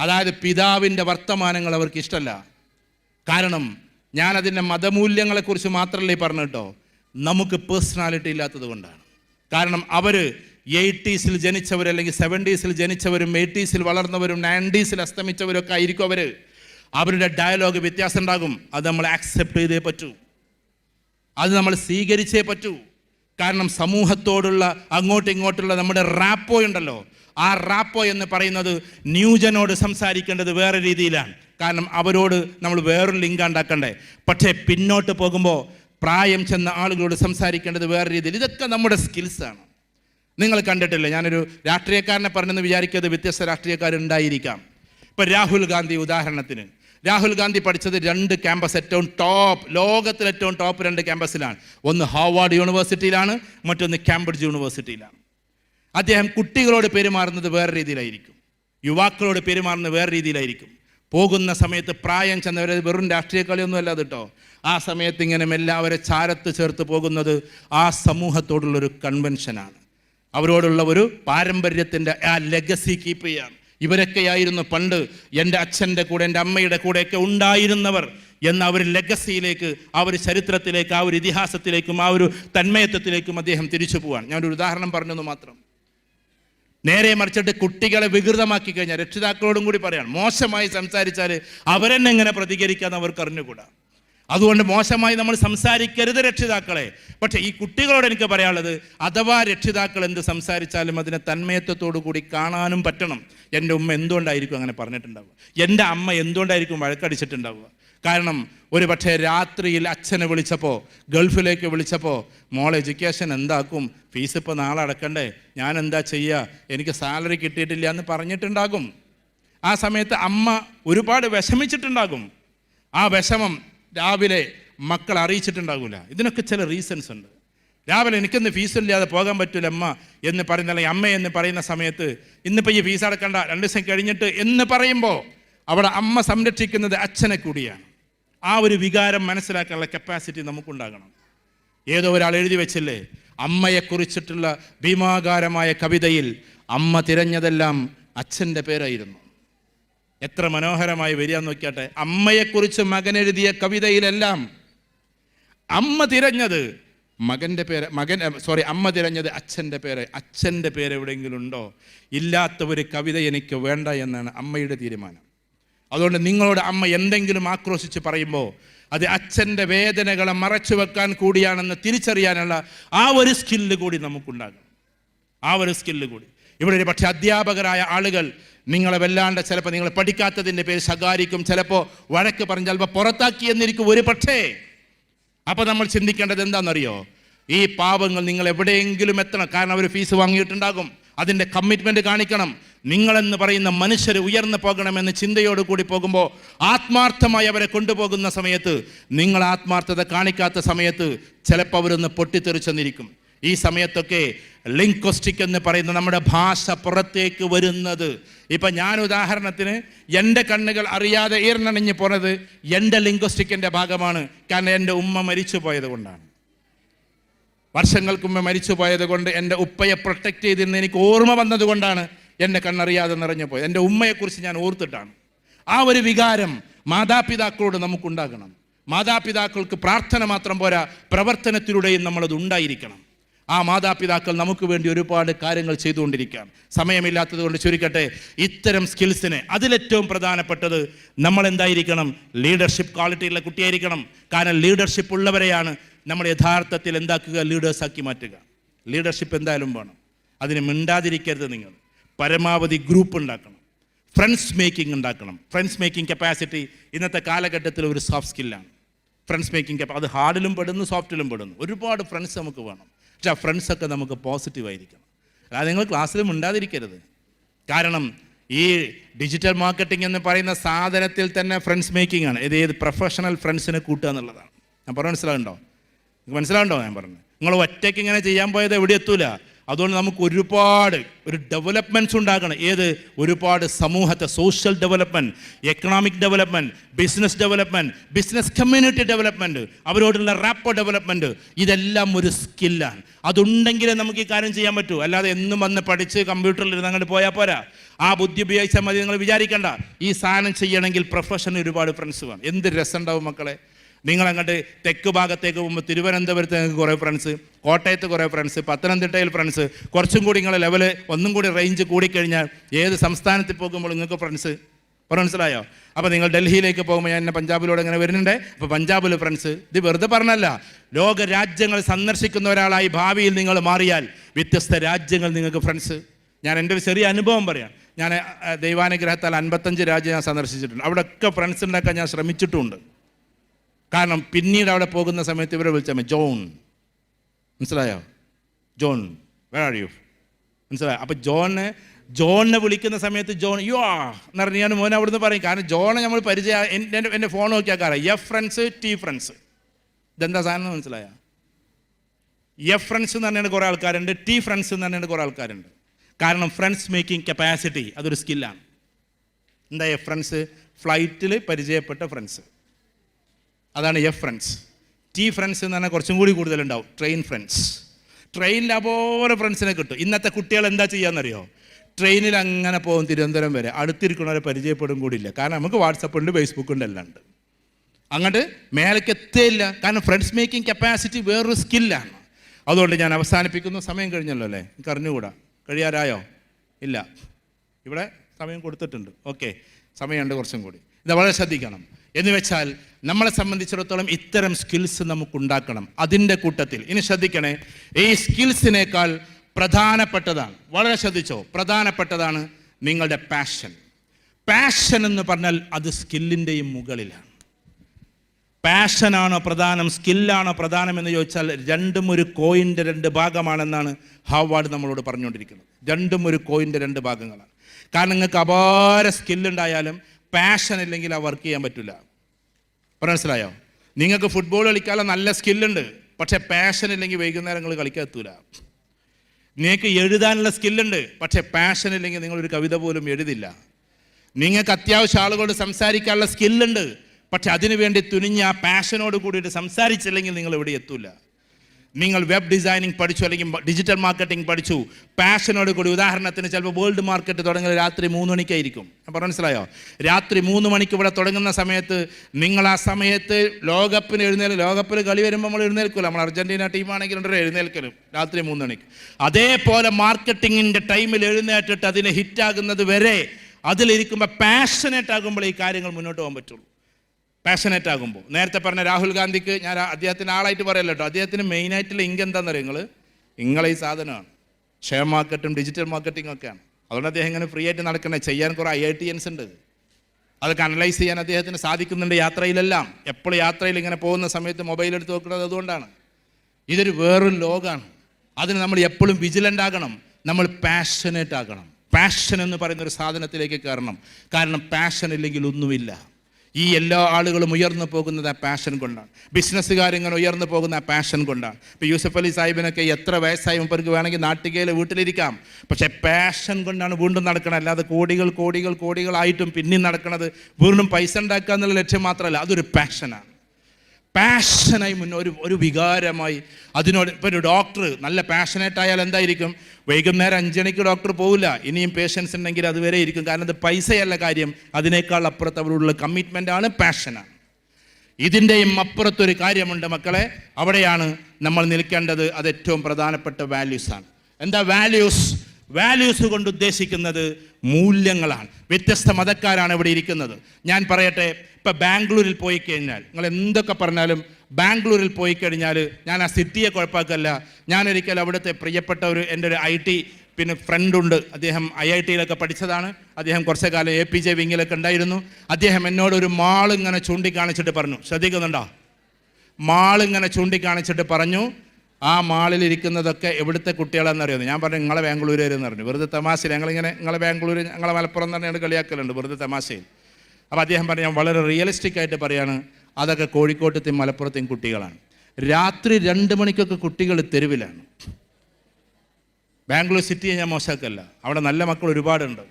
അതായത് പിതാവിന്റെ വർത്തമാനങ്ങൾ അവർക്ക് ഇഷ്ടമല്ല. കാരണം ഞാനതിന്റെ മതമൂല്യങ്ങളെക്കുറിച്ച് മാത്രമല്ലേ പറഞ്ഞു കേട്ടോ? നമുക്ക് പേഴ്സണാലിറ്റി ഇല്ലാത്തത് കൊണ്ടാണ്. കാരണം അവർ എയ്റ്റീസിൽ ജനിച്ചവർ അല്ലെങ്കിൽ സെവന്റീസിൽ ജനിച്ചവരും എയ്റ്റീസിൽ വളർന്നവരും നയന്റീസിൽ അസ്തമിച്ചവരൊക്കെ ആയിരിക്കും അവർ അവരുടെ ഡയലോഗ് വ്യത്യാസം ഉണ്ടാകും അത് നമ്മൾ ആക്സെപ്റ്റ് ചെയ്തേ പറ്റൂ. അത് നമ്മൾ സ്വീകരിച്ചേ പറ്റൂ. കാരണം സമൂഹത്തോടുള്ള അങ്ങോട്ടും ഇങ്ങോട്ടുള്ള നമ്മുടെ റാപ്പോ ഉണ്ടല്ലോ. ആ റാപ്പോ എന്ന് പറയുന്നത് ന്യൂജനോട് സംസാരിക്കേണ്ടത് വേറെ രീതിയിലാണ്. കാരണം അവരോട് നമ്മൾ വേറൊരു ലിങ്ക് ഉണ്ടാക്കണ്ടേ. പക്ഷേ പിന്നോട്ട് പോകുമ്പോൾ പ്രായം ചെന്ന ആളുകളോട് സംസാരിക്കേണ്ടത് വേറെ രീതിയിൽ. ഇതൊക്കെ നമ്മുടെ സ്കിൽസാണ് നിങ്ങൾ കണ്ടിട്ടില്ല? ഞാനൊരു രാഷ്ട്രീയക്കാരനെ പറഞ്ഞെന്ന് വിചാരിക്കുന്നത് വ്യത്യസ്ത രാഷ്ട്രീയക്കാരുണ്ടായിരിക്കാം. ഇപ്പം രാഹുൽ ഗാന്ധി ഉദാഹരണത്തിന്. രാഹുൽ ഗാന്ധി പഠിച്ചത് രണ്ട് ക്യാമ്പസ് ഏറ്റവും ടോപ്പ് ലോകത്തിൽ ഏറ്റവും ടോപ്പ് രണ്ട് ക്യാമ്പസിലാണ്. ഒന്ന് ഹാർവാർഡ് യൂണിവേഴ്സിറ്റിയിലാണ് മറ്റൊന്ന് കാംബ്രിഡ്ജ് യൂണിവേഴ്സിറ്റിയിലാണ്. അദ്ദേഹം കുട്ടികളോട് പെരുമാറുന്നത് വേറെ രീതിയിലായിരിക്കും. യുവാക്കളോട് പെരുമാറുന്നത് വേറെ രീതിയിലായിരിക്കും. പോകുന്ന സമയത്ത് പ്രായം ചെന്നവരെ വെറും രാഷ്ട്രീയ കളിയൊന്നും അല്ല കേട്ടോ ആ സമയത്ത് ഇങ്ങനെ എല്ലാവരെ ചാരത്ത് ചേർത്ത് പോകുന്നത് ആ സമൂഹത്തോടുള്ളൊരു കൺവെൻഷനാണ് അവരോടുള്ള ഒരു പാരമ്പര്യത്തിന്റെ ആ ലെഗസി കീപ്പ് ചെയ്യാൻ ഇവരൊക്കെയായിരുന്നു പണ്ട് എന്റെ അച്ഛന്റെ കൂടെ എന്റെ അമ്മയുടെ കൂടെയൊക്കെ ഉണ്ടായിരുന്നവർ എന്ന ആ ഒരു ലെഗസിയിലേക്ക് ആ ഒരു ചരിത്രത്തിലേക്ക് ആ ഒരു ഇതിഹാസത്തിലേക്കും ആ ഒരു തന്മയത്വത്തിലേക്കും അദ്ദേഹം തിരിച്ചു പോവാണ് ഞാനൊരു ഉദാഹരണം പറഞ്ഞെന്ന് മാത്രം. നേരെ മറിച്ചിട്ട് കുട്ടികളെ വികൃതമാക്കി കഴിഞ്ഞാൽ രക്ഷിതാക്കളോടും കൂടി പറയാം മോശമായി സംസാരിച്ചാൽ അവരെന്നെങ്ങനെ പ്രതികരിക്കാമെന്ന് അവർക്ക് അറിഞ്ഞുകൂടാ. അതുകൊണ്ട് മോശമായി നമ്മൾ സംസാരിക്കരുത് രക്ഷിതാക്കളെ. പക്ഷേ ഈ കുട്ടികളോട് എനിക്ക് പറയാനുള്ളത് അഥവാ രക്ഷിതാക്കൾ എന്ത് സംസാരിച്ചാലും അതിനെ തന്മയത്വത്തോടു കൂടി കാണാനും പറ്റണം. എന്റെ ഉമ്മ എന്തുകൊണ്ടായിരിക്കും അങ്ങനെ പറഞ്ഞിട്ടുണ്ടാവുക? എന്റെ അമ്മ എന്തുകൊണ്ടായിരിക്കും വഴക്കടിച്ചിട്ടുണ്ടാവുക? കാരണം ഒരു പക്ഷേ രാത്രിയിൽ അച്ഛനെ വിളിച്ചപ്പോൾ ഗൾഫിലേക്ക് വിളിച്ചപ്പോൾ മോൾ എഡ്യൂക്കേഷൻ എന്താക്കും? ഫീസ് ഇപ്പോൾ നാളെ അടക്കണ്ടേ? ഞാൻ എന്താ ചെയ്യുക എനിക്ക് സാലറി കിട്ടിയിട്ടില്ല എന്ന് പറഞ്ഞിട്ടുണ്ടാകും. ആ സമയത്ത് അമ്മ ഒരുപാട് വിഷമിച്ചിട്ടുണ്ടാകും. ആ വിഷമം രാവിലെ മക്കൾ അറിയിച്ചിട്ടുണ്ടാകില്ല ഇതിനൊക്കെ ചില റീസൺസ് ഉണ്ട്. രാവിലെ എനിക്കൊന്ന് ഫീസില്ലാതെ പോകാൻ പറ്റില്ല അമ്മ എന്ന് പറയുന്ന അല്ലെങ്കിൽ അമ്മ എന്ന് പറയുന്ന സമയത്ത് ഇന്നിപ്പോൾ ഈ ഫീസ് അടക്കണ്ട രണ്ട് ദിവസം കഴിഞ്ഞിട്ട് എന്ന് പറയുമ്പോൾ അവിടെ അമ്മ സംരക്ഷിക്കുന്നത് അച്ഛനെ കൂടിയാണ്. ആ ഒരു വികാരം മനസ്സിലാക്കാനുള്ള കപ്പാസിറ്റി നമുക്കുണ്ടാകണം. ഏതോ ഒരാൾ എഴുതി വെച്ചില്ലേ അമ്മയെക്കുറിച്ചിട്ടുള്ള ഭീമാകാരമായ കവിതയിൽ അമ്മ തിരഞ്ഞതെല്ലാം അച്ഛന്റെ പേരായിരുന്നു. എത്ര മനോഹരമായി വരിക നോക്കിയാട്ടെ. അമ്മയെക്കുറിച്ച് മകൻ എഴുതിയ കവിതയിലെല്ലാം അമ്മ തിരഞ്ഞത് മകന്റെ പേര് മകൻ സോറി അമ്മ തിരഞ്ഞത് അച്ഛന്റെ പേര്. അച്ഛന്റെ പേര് എവിടെയെങ്കിലും ഉണ്ടോ ഇല്ലാത്ത ഒരു കവിത എനിക്ക് വേണ്ട എന്നാണ് അമ്മയുടെ തീരുമാനം. അതുകൊണ്ട് നിങ്ങളോട് അമ്മ എന്തെങ്കിലും ആക്രോശിച്ച് പറയുമ്പോൾ അത് അച്ഛന്റെ വേദനകളെ മറച്ചു വെക്കാൻ കൂടിയാണെന്ന് തിരിച്ചറിയാനുള്ള ആ ഒരു സ്കില്ല് കൂടി നമുക്കുണ്ടാകണം. ആ ഒരു സ്കില്ല് കൂടി. ഇവിടെ ഒരു പക്ഷേ അധ്യാപകരായ ആളുകൾ നിങ്ങളെ വല്ലാണ്ട് ചിലപ്പോൾ നിങ്ങൾ പഠിക്കാത്തതിന്റെ പേര് ശകാരിക്കും. ചിലപ്പോൾ വഴക്ക് പറഞ്ഞ് ചിലപ്പോൾ പുറത്താക്കി എന്നിരിക്കും ഒരു പക്ഷേ അപ്പോൾ നമ്മൾ ചിന്തിക്കേണ്ടത് എന്താണെന്നറിയോ? ഈ പാപങ്ങൾ നിങ്ങൾ എവിടെയെങ്കിലും എത്തണം. കാരണം അവർ ഫീസ് വാങ്ങിയിട്ടുണ്ടാകും. അതിന്റെ കമ്മിറ്റ്മെന്റ് കാണിക്കണം. നിങ്ങളെന്ന് പറയുന്ന മനുഷ്യർ ഉയർന്നു പോകണമെന്ന് ചിന്തയോട് കൂടി പോകുമ്പോൾ ആത്മാർത്ഥമായി അവരെ കൊണ്ടുപോകുന്ന സമയത്ത് നിങ്ങൾ ആത്മാർത്ഥത കാണിക്കാത്ത സമയത്ത് ചിലപ്പോൾ അവരൊന്ന് പൊട്ടിത്തെറിച്ചെന്നിരിക്കും. ഈ സമയത്തൊക്കെ ലിങ്ക്വസ്റ്റിക് എന്ന് പറയുന്ന നമ്മുടെ ഭാഷ പുറത്തേക്ക് വരുന്നത് ഇപ്പം ഞാൻ ഉദാഹരണത്തിന് എന്റെ കണ്ണുകൾ അറിയാതെ ഈർന്നണിഞ്ഞ് പോണത് എന്റെ ലിംഗ്വസ്റ്റിക്കിന്റെ ഭാഗമാണ്. കാരണം എന്റെ ഉമ്മ മരിച്ചു പോയത് കൊണ്ടാണ്. വർഷങ്ങൾക്ക് മരിച്ചു പോയത് കൊണ്ട് എന്റെ ഉപ്പയെ പ്രൊട്ടക്റ്റ് ചെയ്തിരുന്ന് എനിക്ക് ഓർമ്മ വന്നതുകൊണ്ടാണ് എന്റെ കണ്ണറിയാതെ നിറഞ്ഞു പോയത്. എന്റെ ഉമ്മയെക്കുറിച്ച് ഞാൻ ഓർത്തിട്ടാണ്. ആ ഒരു വികാരം മാതാപിതാക്കളോട് നമുക്കുണ്ടാകണം. മാതാപിതാക്കൾക്ക് പ്രാർത്ഥന മാത്രം പോരാ പ്രവർത്തനത്തിലൂടെയും നമ്മളത് ഉണ്ടായിരിക്കണം. ആ മാതാപിതാക്കൾ നമുക്ക് വേണ്ടി ഒരുപാട് കാര്യങ്ങൾ ചെയ്തുകൊണ്ടിരിക്കുകയാണ്. സമയമില്ലാത്തത് കൊണ്ട് ചുരുക്കട്ടെ ഇത്തരം സ്കിൽസിന് അതിലേറ്റവും പ്രധാനപ്പെട്ടത് നമ്മൾ എന്തായിരിക്കണം ലീഡർഷിപ്പ് ക്വാളിറ്റിയുള്ള കുട്ടിയായിരിക്കണം. കാരണം ലീഡർഷിപ്പ് ഉള്ളവരെയാണ് നമ്മൾ യഥാർത്ഥത്തിൽ എന്താക്കുക? ലീഡേഴ്സാക്കി മാറ്റുക. ലീഡർഷിപ്പ് എന്തായാലും വേണം. അതിന് മിണ്ടാതിരിക്കരുത് നിങ്ങൾ. പരമാവധി ഗ്രൂപ്പ് ഉണ്ടാക്കണം. ഫ്രണ്ട്സ് മേക്കിംഗ് ഉണ്ടാക്കണം. ഫ്രണ്ട്സ് മേക്കിംഗ് കപ്പാസിറ്റി ഇന്നത്തെ കാലഘട്ടത്തിൽ ഒരു സോഫ്റ്റ് സ്കില്ലാണ് ഫ്രണ്ട്സ് മേക്കിംഗ് അത് ഹാർഡിലും പെടുന്നു സോഫ്റ്റിലും പെടുന്നു. ഒരുപാട് ഫ്രണ്ട്സ് നമുക്ക് വേണം. ആ ഫ്രണ്ട്സൊക്കെ നമുക്ക് പോസിറ്റീവ് ആയിരിക്കണം. അല്ലാതെ നിങ്ങൾ ക്ലാസ്സിൽ മിണ്ടാതിരിക്കരുത്. കാരണം ഈ ഡിജിറ്റൽ മാർക്കറ്റിംഗ് എന്ന് പറയുന്ന സാധനത്തിൽ തന്നെ ഫ്രണ്ട്സ് മേക്കിംഗ് ആണ്. ഇത് ഏത് പ്രൊഫഷണൽ ഫ്രണ്ട്സിനെ കൂട്ടുക എന്നുള്ളതാണ്. ഞാൻ പറഞ്ഞു മനസ്സിലാകുന്നുണ്ടോ നിങ്ങൾക്ക് മനസ്സിലാവുണ്ടോ ഞാൻ പറഞ്ഞു നിങ്ങൾ ഒറ്റയ്ക്ക് ഇങ്ങനെ ചെയ്യാൻ പോയത് എവിടെ എത്തൂല. അതുകൊണ്ട് നമുക്ക് ഒരുപാട് ഒരു ഡെവലപ്മെന്റ്സ് ഉണ്ടാകണം. ഏത്? ഒരുപാട് സമൂഹത്തെ social development economic development business development business community development അവരോടുള്ള റാപ്പോ ഡെവലപ്മെന്റ് ഇതെല്ലാം ഒരു സ്കില്ലാണ് അതുണ്ടെങ്കിലേ നമുക്ക് ഈ കാര്യം ചെയ്യാൻ പറ്റൂ. അല്ലാതെ എന്നും വന്ന് പഠിച്ച് കമ്പ്യൂട്ടറിൽ ഇരുന്ന് അങ്ങോട്ട് പോയാൽ പോരാ. ആ ബുദ്ധി ഉപയോഗിച്ചാൽ മതി നിങ്ങൾ വിചാരിക്കണ്ട. ഈ സാധനം ചെയ്യണമെങ്കിൽ പ്രൊഫഷന് ഒരുപാട് ഫ്രണ്ട്സ് വേണം. എന്ത് രസമുണ്ടാവും മക്കളെ? നിങ്ങൾ അങ്ങോട്ട് തെക്ക് ഭാഗത്തേക്ക് പോകുമ്പോൾ തിരുവനന്തപുരത്ത് നിങ്ങൾക്ക് കുറേ ഫ്രണ്ട്സ് കോട്ടയത്ത് കുറേ ഫ്രണ്ട്സ് പത്തനംതിട്ടയിൽ ഫ്രണ്ട്സ് കുറച്ചും കൂടി നിങ്ങളെ ലെവൽ ഒന്നും കൂടി റേഞ്ച് കൂടിക്കഴിഞ്ഞാൽ ഏത് സംസ്ഥാനത്തിൽ പോകുമ്പോൾ നിങ്ങൾക്ക് ഫ്രണ്ട്സ് ഇപ്പോൾ മനസ്സിലായോ? അപ്പോൾ നിങ്ങൾ ഡൽഹിയിലേക്ക് പോകുമ്പോൾ ഞാൻ എന്നെ പഞ്ചാബിലൂടെ ഇങ്ങനെ വരുന്നുണ്ട്. അപ്പോൾ പഞ്ചാബിൽ ഫ്രണ്ട്സ് ഇത് വെറുതെ പറഞ്ഞല്ല. ലോക രാജ്യങ്ങൾ സന്ദർശിക്കുന്ന ഒരാളായി ഭാവിയിൽ നിങ്ങൾ മാറിയാൽ വ്യത്യസ്ത രാജ്യങ്ങൾ നിങ്ങൾക്ക് ഫ്രണ്ട്സ് ഞാൻ എന്റെ ഒരു ചെറിയ അനുഭവം പറയാം. ഞാൻ ദൈവാനുഗ്രഹത്താൽ അൻപത്തഞ്ച് രാജ്യം ഞാൻ സന്ദർശിച്ചിട്ടുണ്ട്. അവിടെയൊക്കെ ഫ്രണ്ട്സ് ഉണ്ടാക്കാൻ ഞാൻ ശ്രമിച്ചിട്ടുമുണ്ട്. കാരണം പിന്നീട് അവിടെ പോകുന്ന സമയത്ത് ഇവരെ വിളിച്ചാൽ മതി. ജോൺ. മനസ്സിലായോ? ജോൺ വേർ മനസ്സിലായോ? അപ്പോൾ ജോണിനെ ജോണിനെ വിളിക്കുന്ന സമയത്ത് ജോൺ യോ എന്ന് പറഞ്ഞ് ഞാൻ മോനെ അവിടുന്ന് പറയും. കാരണം ജോണെ നമ്മൾ പരിചയ എന്റെ എന്റെ ഫോൺ നോക്കിയാൽ കാരണം എഫ് ഫ്രണ്ട്സ് ടി ഫ്രണ്ട്സ് ഇതെന്താ സാധനം മനസ്സിലായ? എഫ് ഫ്രണ്ട്സ് എന്ന് പറഞ്ഞാൽ കുറേ ആൾക്കാരുണ്ട്. ടി ഫ്രണ്ട്സ് എന്ന് പറഞ്ഞാൽ കുറേ ആൾക്കാരുണ്ട്. കാരണം ഫ്രണ്ട്സ് മേക്കിംഗ് കപ്പാസിറ്റി അതൊരു സ്കില്ലാണ് എന്താ എഫ് ഫ്രണ്ട്സ് ഫ്ലൈറ്റിൽ പരിചയപ്പെട്ട ഫ്രണ്ട്സ് അതാണ് എഫ് ഫ്രണ്ട്സ് ടി ഫ്രണ്ട്സ് എന്ന് പറഞ്ഞാൽ കുറച്ചും കൂടി കൂടുതലുണ്ടാവും. ട്രെയിൻ ഫ്രണ്ട്സ് ട്രെയിനിൽ അപോലെ ഫ്രണ്ട്സിനെ കിട്ടും. ഇന്നത്തെ കുട്ടികൾ എന്താ ചെയ്യാമെന്നറിയോ ട്രെയിനിൽ അങ്ങനെ പോകും തിരുവനന്തപുരം വരെ. അടുത്തിരിക്കുന്നവരെ പരിചയപ്പെടും കൂടിയില്ല കാരണം നമുക്ക് വാട്സപ്പ് ഉണ്ട് ഫേസ്ബുക്ക് ഉണ്ട് എല്ലാം ഉണ്ട്. അങ്ങോട്ട് മേലേക്ക് എത്തില്ല കാരണം ഫ്രണ്ട്സ് മേക്കിംഗ് കപ്പാസിറ്റി വേറൊരു സ്കില്ലാണ് അതുകൊണ്ട് ഞാൻ അവസാനിപ്പിക്കുന്നു. സമയം കഴിഞ്ഞല്ലോ അല്ലേ? എനിക്ക് അറിഞ്ഞുകൂടാ? കഴിയാറായോ? ഇല്ല. ഇവിടെ സമയം കൊടുത്തിട്ടുണ്ട്. ഓക്കെ സമയമുണ്ട് കുറച്ചും കൂടി. ഇത് വളരെ ശ്രദ്ധിക്കണം. എന്ന് വെച്ചാൽ നമ്മളെ സംബന്ധിച്ചിടത്തോളം ഇത്തരം സ്കിൽസ് നമുക്ക് ഉണ്ടാക്കണം അതിന്റെ കൂട്ടത്തിൽ. ഇനി ശ്രദ്ധിക്കണേ ഈ സ്കിൽസിനേക്കാൾ പ്രധാനപ്പെട്ടതാണ്. വളരെ ശ്രദ്ധിച്ചോ? പ്രധാനപ്പെട്ടതാണ് നിങ്ങളുടെ പാഷൻ പാഷൻ എന്ന് പറഞ്ഞാൽ അത് സ്കില്ലിന്റെയും മുകളിലാണ്. പാഷനാണോ പ്രധാനം? സ്കില്ലാണോ പ്രധാനം എന്ന് ചോദിച്ചാൽ രണ്ടും ഒരു കോയിന്റെ രണ്ട് ഭാഗമാണെന്നാണ് ഹാവാർഡ് നമ്മളോട് പറഞ്ഞുകൊണ്ടിരിക്കുന്നത്. രണ്ടും ഒരു കോയിന്റെ രണ്ട് ഭാഗങ്ങളാണ്. കാരണം നിങ്ങൾക്ക് അപാര സ്കില്ലുണ്ടായാലും പാഷൻ ഇല്ലെങ്കിൽ ആ വർക്ക് ചെയ്യാൻ പറ്റില്ല മനസ്സിലായോ? നിങ്ങൾക്ക് ഫുട്ബോൾ കളിക്കാനുള്ള നല്ല സ്കില്ലുണ്ട് പക്ഷേ പാഷൻ ഇല്ലെങ്കിൽ വൈകുന്നേരം നിങ്ങൾ കളിക്കാൻ എത്തൂല. നിങ്ങൾക്ക് എഴുതാനുള്ള സ്കില്ലുണ്ട് പക്ഷേ പാഷൻ ഇല്ലെങ്കിൽ നിങ്ങളൊരു കവിത പോലും എഴുതില്ല. നിങ്ങൾക്ക് അത്യാവശ്യം ആളുകളോട് സംസാരിക്കാനുള്ള സ്കില്ലുണ്ട് പക്ഷെ അതിനു വേണ്ടി തുനിഞ്ഞ് ആ പാഷനോട് കൂടിയിട്ട് സംസാരിച്ചില്ലെങ്കിൽ നിങ്ങൾ എവിടെ എത്തൂല. നിങ്ങൾ വെബ് ഡിസൈനിങ് പഠിച്ചു അല്ലെങ്കിൽ ഡിജിറ്റൽ മാർക്കറ്റിംഗ് പഠിച്ചു. പാഷനോട് കൂടി ഉദാഹരണത്തിന് ചിലപ്പോൾ വേൾഡ് മാർക്കറ്റ് തുടങ്ങുന്നത് രാത്രി മൂന്ന് മണിക്കായിരിക്കും. അപ്പോൾ മനസ്സിലായോ? രാത്രി മൂന്ന് മണിക്ക് ഇവിടെ തുടങ്ങുന്ന സമയത്ത് നിങ്ങൾ ആ സമയത്ത് ലോകകപ്പിന് എഴുന്നേൽ ലോകകപ്പിൽ കളി വരുമ്പോൾ നമ്മൾ എഴുന്നേൽക്കില്ല നമ്മൾ അർജന്റീന ടീമാണെങ്കിൽ ഉണ്ടോ എഴുന്നേൽക്കലും രാത്രി മൂന്ന് മണിക്ക്. അതേപോലെ മാർക്കറ്റിങ്ങിന്റെ ടൈമിൽ എഴുന്നേറ്റിട്ട് അതിന് ഹിറ്റാകുന്നത് വരെ അതിലിരിക്കുമ്പോൾ പാഷനേറ്റ് ആകുമ്പോൾ ഈ കാര്യങ്ങൾ മുന്നോട്ട് പോകാൻ പറ്റുള്ളൂ. പാഷനേറ്റ് ആകുമ്പോൾ. നേരത്തെ പറഞ്ഞ രാഹുൽ ഗാന്ധിക്ക് ഞാൻ അദ്ദേഹത്തിന് ആളായിട്ട് പറയല്ലോ കേട്ടോ. അദ്ദേഹത്തിന് മെയിനായിട്ടുള്ള ഇങ്ക് എന്താണെന്ന് അറിയാം നിങ്ങൾ നിങ്ങളെ ഈ സാധനമാണ്. ഷെയർ മാർക്കറ്റും ഡിജിറ്റൽ മാർക്കറ്റിംഗ് ഒക്കെയാണ്. അതുകൊണ്ട് അദ്ദേഹം ഇങ്ങനെ ഫ്രീ ആയിട്ട് നടക്കണേ. ചെയ്യാൻ കുറേ ഐ ഐ ടി എൻസ് ഉണ്ട്. അതൊക്കെ അനലൈസ് ചെയ്യാൻ അദ്ദേഹത്തിന് സാധിക്കുന്നുണ്ട് യാത്രയിലെല്ലാം. എപ്പോഴും യാത്രയിൽ ഇങ്ങനെ പോകുന്ന സമയത്ത് മൊബൈൽ എടുത്ത് നോക്കുന്നത് അതുകൊണ്ടാണ്. ഇതൊരു വേറൊരു ലോകമാണ് അതിന് നമ്മൾ എപ്പോഴും വിജിലന്റ് ആകണം. നമ്മൾ പാഷനേറ്റ് ആകണം. പാഷൻ എന്ന് പറയുന്ന ഒരു സാധനത്തിലേക്ക് കയറണം. കാരണം പാഷൻ ഇല്ലെങ്കിൽ ഒന്നുമില്ല. ഈ എല്ലാ ആളുകളും ഉയർന്നു പോകുന്നത് ആ പാഷൻ കൊണ്ടാണ്. ബിസിനസ്സുകാരിങ്ങനെ ഉയർന്നു പോകുന്ന ആ പാഷൻ കൊണ്ടാണ്. ഇപ്പോൾ യൂസഫ് അലി സാഹിബിനൊക്കെ എത്ര വയസ്സായി മുമ്പർക്ക് വേണമെങ്കിൽ നാട്ടികയിൽ വീട്ടിലിരിക്കാം. പക്ഷേ പാഷൻ കൊണ്ടാണ് വീണ്ടും നടക്കണം അല്ലാതെ കോടികൾ കോടികൾ കോടികളായിട്ടും പിന്നെയും നടക്കുന്നത് വീണ്ടും പൈസ ഉണ്ടാക്കുക എന്നുള്ള ലക്ഷ്യം മാത്രമല്ല അതൊരു പാഷനാണ് പാഷനായി മുന്നോ ഒരു വികാരമായി അതിനോട് ഇപ്പോൾ ഒരു ഡോക്ടർ നല്ല പാഷനേറ്റ് ആയാൽ എന്തായിരിക്കും? വൈകുന്നേരം അഞ്ചണിക്ക് ഡോക്ടർ പോവില്ല. ഇനിയും പേഷ്യൻസ് ഉണ്ടെങ്കിൽ അതുവരെ ഇരിക്കും. കാരണം അത് പൈസയല്ല കാര്യം. അതിനേക്കാൾ അപ്പുറത്ത് അവരോടുള്ള കമ്മിറ്റ്മെന്റ് ആണ് പാഷനാണ് ഇതിന്റെയും അപ്പുറത്തൊരു കാര്യമുണ്ട് മക്കളെ. അവിടെയാണ് നമ്മൾ നിൽക്കേണ്ടത്. അത് ഏറ്റവും പ്രധാനപ്പെട്ട വാല്യൂസാണ് എന്താ വാല്യൂസ് വാല്യൂസ് കൊണ്ട് ഉദ്ദേശിക്കുന്നത് മൂല്യങ്ങളാണ്. വ്യത്യസ്ത മതക്കാരാണ് ഇവിടെ ഇരിക്കുന്നത്. ഞാൻ പറയട്ടെ ഇപ്പം ബാംഗ്ലൂരിൽ പോയി കഴിഞ്ഞാൽ നിങ്ങൾ എന്തൊക്കെ പറഞ്ഞാലും ബാംഗ്ലൂരിൽ പോയി കഴിഞ്ഞാൽ ഞാൻ ആ സിറ്റിയെ കുഴപ്പമാക്കല്ല. ഞാനൊരിക്കൽ അവിടുത്തെ പ്രിയപ്പെട്ട ഒരു എന്റെ ഒരു ഐ ടി പിന്നെ ഫ്രണ്ടുണ്ട് അദ്ദേഹം ഐ ഐ ടിയിലൊക്കെ പഠിച്ചതാണ്. അദ്ദേഹം കുറച്ച് കാലം എ പി ജെ വിങ്ങിലൊക്കെ ഉണ്ടായിരുന്നു. അദ്ദേഹം എന്നോട് ഒരു മാൾ ഇങ്ങനെ ചൂണ്ടിക്കാണിച്ചിട്ട് പറഞ്ഞു. ശ്രദ്ധിക്കുന്നുണ്ടോ? മാൾ ഇങ്ങനെ ചൂണ്ടിക്കാണിച്ചിട്ട് പറഞ്ഞു ആ മാളിൽ ഇരിക്കുന്നതൊക്കെ എവിടുത്തെ കുട്ടികളാണെന്നറിയുന്നു. ഞാൻ പറഞ്ഞു നിങ്ങളെ ബാംഗ്ലൂർ എന്ന് പറഞ്ഞു. വെറുതെ തമാശയിൽ ഞങ്ങളിങ്ങനെ നിങ്ങളെ ബാംഗ്ലൂർ ഞങ്ങളെ മലപ്പുറം പറഞ്ഞാൽ കളിയാക്കലുണ്ട്. വെറുതെ തമാശയിൽ. അപ്പോൾ അദ്ദേഹം പറഞ്ഞു ഞാൻ വളരെ റിയലിസ്റ്റിക് ആയിട്ട് പറയാണ് അതൊക്കെ കോഴിക്കോട്ടത്തെയും മലപ്പുറത്തെയും കുട്ടികളാണ്. രാത്രി രണ്ട് മണിക്കൊക്കെ കുട്ടികൾ തെരുവിലാണ്. ബാംഗ്ലൂർ സിറ്റിയെ ഞാൻ മോശമാക്കല്ല. അവിടെ നല്ല മക്കൾ ഒരുപാടുണ്ട്.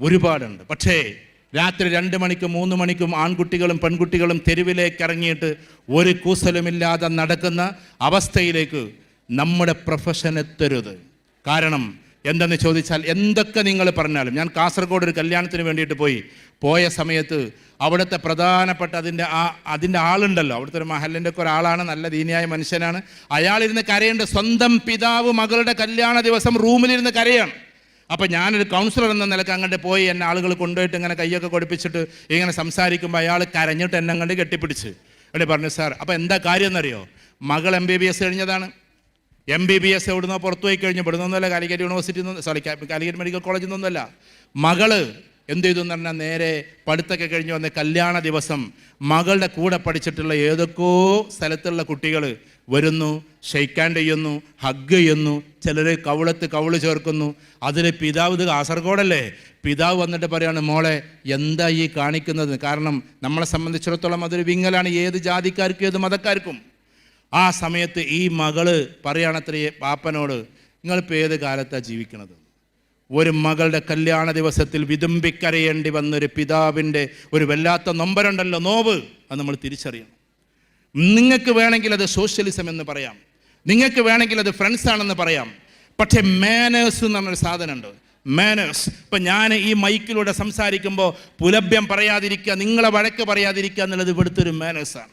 ഒരുപാടുണ്ട്. പക്ഷേ രാത്രി രണ്ട് മണിക്കും മൂന്ന് മണിക്കും ആൺകുട്ടികളും പെൺകുട്ടികളും തെരുവിലേക്ക് ഇറങ്ങിയിട്ട് ഒരു കൂസലുമില്ലാതെ നടക്കുന്ന അവസ്ഥയിലേക്ക് നമ്മുടെ പ്രൊഫഷൻ എത്തരുത്. കാരണം എന്തെന്ന് ചോദിച്ചാൽ എന്തൊക്കെ നിങ്ങൾ പറഞ്ഞാലും ഞാൻ കാസർഗോഡ് ഒരു കല്യാണത്തിന് വേണ്ടിയിട്ട് പോയി. പോയ സമയത്ത് അവിടുത്തെ പ്രധാനപ്പെട്ട അതിന്റെ ആ അതിന്റെ ആളുണ്ടല്ലോ. അവിടുത്തെ ഒരു മഹലിന്റെ ഒക്കെ ഒരാളാണ് നല്ല ദീനിയായ മനുഷ്യനാണ്. അയാളിരുന്ന് കരയുണ്ട് സ്വന്തം പിതാവ് മകളുടെ കല്യാണ ദിവസം റൂമിലിരുന്ന് കരയാണ്. അപ്പോൾ ഞാനൊരു കൗൺസിലർ എന്ന നിലയ്ക്ക് അങ്ങോട്ട് പോയി എന്നെ ആളുകൾ കൊണ്ടുപോയിട്ട് ഇങ്ങനെ കൈയൊക്കെ കൊടുപ്പിച്ചിട്ട് ഇങ്ങനെ സംസാരിക്കുമ്പോൾ അയാൾ കരഞ്ഞിട്ട് എന്നെ അങ്ങോട്ട് കെട്ടിപ്പിടിച്ച്. എന്നിട്ട് പറഞ്ഞു സാർ അപ്പോൾ എന്താ കാര്യം എന്നറിയോ? മകൾ എം ബി ബി എസ് കഴിഞ്ഞതാണ്. എം ബി ബി എസ് എവിടുന്നോ പുറത്തു പോയി കഴിഞ്ഞു. ഇവിടുന്നൊന്നുമല്ല Calicut university sorry Calicut medical കോളേജിൽ നിന്നൊന്നുമല്ല മകൾ എന്ത് ചെയ്തു എന്ന് പറഞ്ഞാൽ നേരെ പഠിത്തൊക്കെ കഴിഞ്ഞ് വന്ന കല്യാണ ദിവസം മകളുടെ കൂടെ പഠിച്ചിട്ടുള്ള ഏതൊക്കെയോ സ്ഥലത്തുള്ള കുട്ടികൾ വരുന്നു ഷെയ്ക്കാൻഡ് ചെയ്യുന്നു ഹഗ് ചെയ്യുന്നു ചിലർ കവിളത്ത് കവിൾ ചേർക്കുന്നു. അതിൽ പിതാവ് ഇത് കാസർഗോഡല്ലേ? പിതാവ് വന്നിട്ട് പറയാണ് മോളെ എന്താ ഈ കാണിക്കുന്നത്? കാരണം നമ്മളെ സംബന്ധിച്ചിടത്തോളം അതൊരു വിങ്ങലാണ്. ഏത് ജാതിക്കാർക്കും ഏത് മതക്കാർക്കും. ആ സമയത്ത് ഈ മകൾ പറയുകയാണത്രേ പാപ്പനോട് നിങ്ങളിപ്പോൾ ഏത് കാലത്താണ് ജീവിക്കണത്? ഒരു മകളുടെ കല്യാണ ദിവസത്തിൽ വിതുമ്പിക്കരയേണ്ടി വന്നൊരു പിതാവിന്റെ ഒരു വല്ലാത്ത നൊമ്പരുണ്ടല്ലോ നോവ്. അത് നമ്മൾ തിരിച്ചറിയണം. നിങ്ങൾക്ക് വേണമെങ്കിൽ അത് സോഷ്യലിസം എന്ന് പറയാം. നിങ്ങൾക്ക് വേണമെങ്കിൽ അത് ഫ്രണ്ട്സ് ആണെന്ന് പറയാം. പക്ഷേ മാനേഴ്സ് എന്ന് പറഞ്ഞൊരു സാധനമുണ്ട്. മാനേഴ്സ് ഇപ്പം ഞാൻ ഈ മൈക്കിലൂടെ സംസാരിക്കുമ്പോൾ പുലഭ്യം പറയാതിരിക്കുക നിങ്ങളെ വഴക്ക് പറയാതിരിക്കുക എന്നുള്ളത് ഇവിടുത്തെ ഒരു മാനേഴ്സാണ്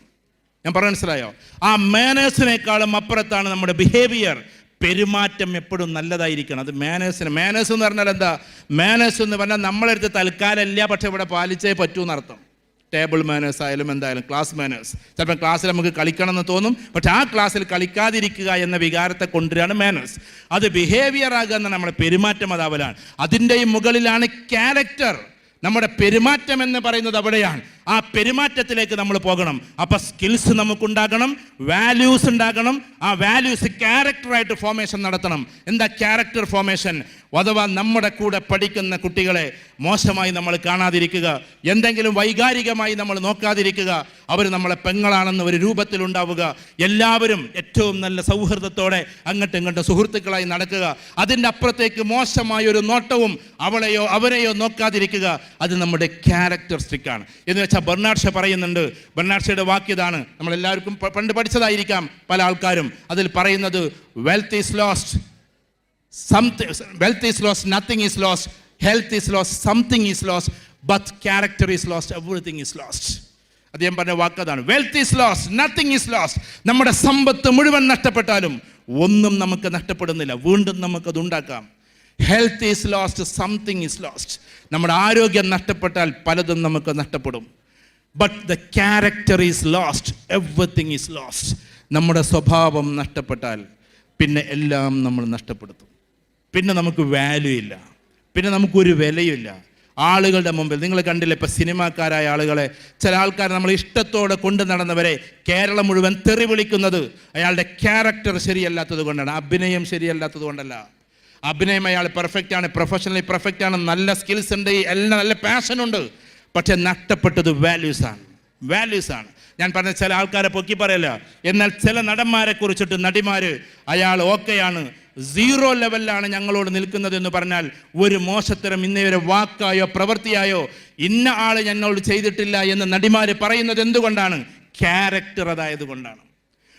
ഞാൻ പറഞ്ഞ മനസ്സിലായോ? ആ മാനേഴ്സിനേക്കാളും അപ്പുറത്താണ് നമ്മുടെ ബിഹേവിയർ പെരുമാറ്റം എപ്പോഴും നല്ലതായിരിക്കണം. അത് മാനേഴ്സിന് മാനേഴ്സ് എന്ന് പറഞ്ഞാൽ എന്താ? മാനേഴ്സ് എന്ന് പറഞ്ഞാൽ നമ്മളെടുത്ത് തൽക്കാലമില്ല പക്ഷെ ഇവിടെ പാലിച്ചേ പറ്റൂ എന്നർത്ഥം. ടേബിൾ മാനേഴ്സ് ആയാലും എന്തായാലും ക്ലാസ് മാനേഴ്സ് ചിലപ്പോൾ ക്ലാസ്സിൽ നമുക്ക് കളിക്കണം എന്ന് തോന്നും പക്ഷെ ആ ക്ലാസ്സിൽ കളിക്കാതിരിക്കുക എന്ന വികാരത്തെ കൊണ്ടുവരികയാണ് മാനേഴ്സ് അത് ബിഹേവിയർ ആകുക എന്ന നമ്മുടെ പെരുമാറ്റം അതാവലാണ്. അതിന്റെയും മുകളിലാണ് ക്യാരക്ടർ നമ്മുടെ പെരുമാറ്റം എന്ന് പറയുന്നത് അവിടെയാണ്. ആ പെരുമാറ്റത്തിലേക്ക് നമ്മൾ പോകണം. അപ്പം സ്കിൽസ് നമുക്കുണ്ടാകണം വാല്യൂസ് ഉണ്ടാകണം. ആ വാല്യൂസ് ക്യാരക്ടറായിട്ട് ഫോമേഷൻ നടത്തണം. എന്താ ക്യാരക്ടർ ഫോർമേഷൻ അഥവാ നമ്മുടെ കൂടെ പഠിക്കുന്ന കുട്ടികളെ മോശമായി നമ്മൾ കാണാതിരിക്കുക എന്തെങ്കിലും വൈകാരികമായി നമ്മൾ നോക്കാതിരിക്കുക അവർ നമ്മളെ പെങ്ങളാണെന്ന് ഒരു രൂപത്തിലുണ്ടാവുക എല്ലാവരും ഏറ്റവും നല്ല സൗഹൃദത്തോടെ അങ്ങോട്ടും ഇങ്ങോട്ടും സുഹൃത്തുക്കളായി നടക്കുക അതിന്റെ അപ്പുറത്തേക്ക് മോശമായ ഒരു നോട്ടവും അവളെയോ അവരെയോ നോക്കാതിരിക്കുക അത് നമ്മുടെ ക്യാരക്ടറിസ്റ്റിക് ആണ്. എന്ന് വെച്ചാൽ ബെർണാഡ് ഷ പറയുന്നുണ്ട് ബെർണാഡ് ഷയുടെ വാക്യതാണ് നമ്മളെല്ലാവർക്കും പണ്ട് പഠിച്ചതായിരിക്കാം പല ആൾക്കാരും അതിൽ പറയുന്നത് wealth is lost something wealth is lost nothing is lost health is lost something is lost but character is lost everything is lost അദ്ദേഹം പറഞ്ഞ വാക്കതാണ് wealth is loss nothing is loss നമ്മുടെ സമ്പത്ത് മുഴുവൻ നഷ്ടപ്പെട്ടാലും ഒന്നും നമുക്ക് നഷ്ടപ്പെടുന്നില്ല. വീണ്ടും നമുക്കത് ഉണ്ടാക്കാം. Health is lost something is lost നമ്മുടെ ആരോഗ്യം നഷ്ടപ്പെട്ടാൽ പലതും നമുക്ക് നഷ്ടപ്പെടും. But the character is lost everything is lost നമ്മുടെ സ്വഭാവം നഷ്ടപ്പെട്ടാൽ പിന്നെ എല്ലാം നമ്മൾ നഷ്ടപ്പെടുത്തും. പിന്നെ നമുക്ക് വാല്യൂ ഇല്ല. പിന്നെ നമുക്കൊരു വിലയില്ല ആളുകളുടെ മുമ്പിൽ നിങ്ങൾ കണ്ടില്ല ഇപ്പം സിനിമാക്കാരായ ആളുകളെ ചില ആൾക്കാരെ നമ്മൾ ഇഷ്ടത്തോടെ കൊണ്ടു നടന്നവരെ കേരളം മുഴുവൻ തെറി വിളിക്കുന്നത് അയാളുടെ ക്യാരക്ടർ ശരിയല്ലാത്തത് കൊണ്ടാണ്. അഭിനയം ശരിയല്ലാത്തത് കൊണ്ടല്ല. അഭിനയം അയാൾ പെർഫെക്റ്റ് ആണ് പ്രൊഫഷണലി പെർഫെക്റ്റ് ആണ് നല്ല സ്കിൽസ് ഉണ്ട് എല്ലാം നല്ല പാഷനുണ്ട് പക്ഷെ നഷ്ടപ്പെട്ടത് വാല്യൂസാണ് വാല്യൂസാണ് ഞാൻ പറഞ്ഞ ചില ആൾക്കാരെ പൊക്കി പറയല്ല. എന്നാൽ ചില നടന്മാരെ കുറിച്ചിട്ട് നടിമാർ അയാൾ ഓക്കെയാണ് സീറോ ലെവലിലാണ് ഞങ്ങളോട് നിൽക്കുന്നത് എന്ന് പറഞ്ഞാൽ ഒരു മോശത്തരം ഇന്നേവരെ വാക്കായോ പ്രവൃത്തിയായോ ഇന്ന ആൾ ഞങ്ങളോട് ചെയ്തിട്ടില്ല എന്ന് നടിമാര് പറയുന്നത് എന്തുകൊണ്ടാണ്? ക്യാരക്ടർ അതായത് കൊണ്ടാണ്.